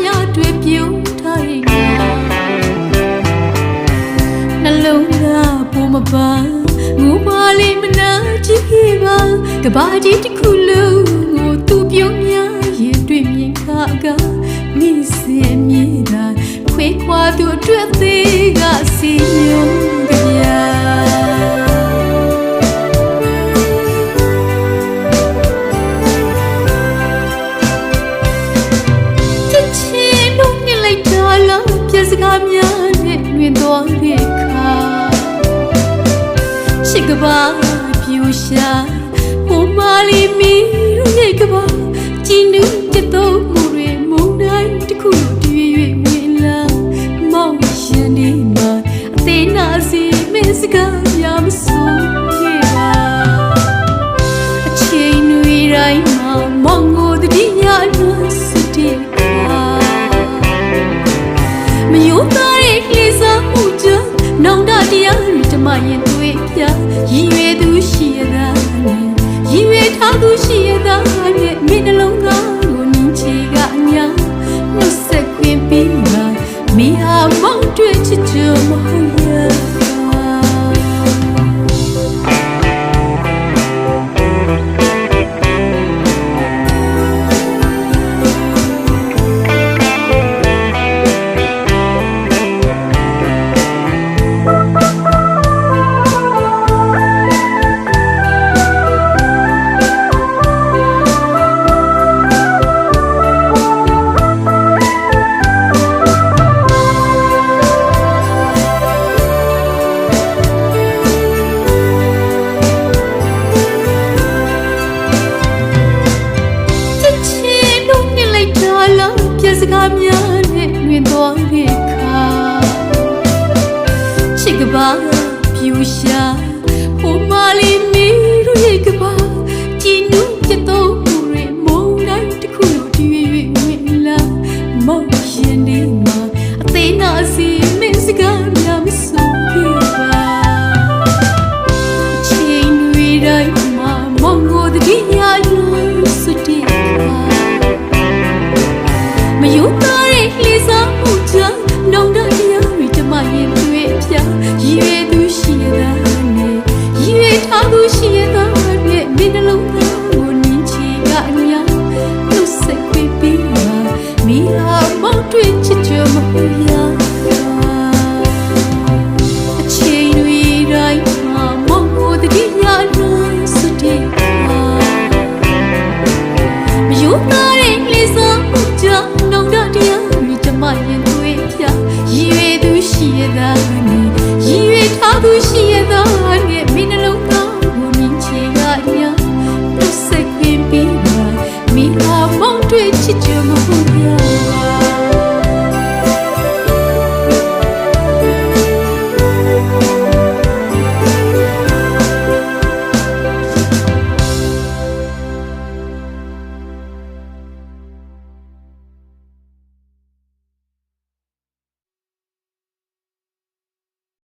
များတွေပြုံးထားရင်နှလုံးသားပုံမပန်းငူပါလိမနာကြည့်ခဲ့ပါကဘာကြီးတစ်ခုလုံးကိုသူပြုံးများရင်တွေ့မြင်ခါကမိစေမြည်တာခွေးခွာသူအတွက် သွားတဲ့ခါချစ်ကပါပြူရှာဟိုမာလီမီရုရဲ့ကပါကြည်နူးတဲ့တော့မှုတွေမုန်တိုင်းတစ်ခုတွေ့၍ဝင်လာမောင်ရှင်ဒီမှာအသေးနာစီမင်းစကား ရင်တွေ့ပြရည်ရွယ်သူရှိရတာနဲ့ရည်ရွယ်ထားသူရှိရတာနဲ့ နဲ့တွင်သွားတဲ့ခါချစ်ကပါပြူရှာဟိုမာလီမီတို့ တွေ့ချစ်ချင်မှုပြော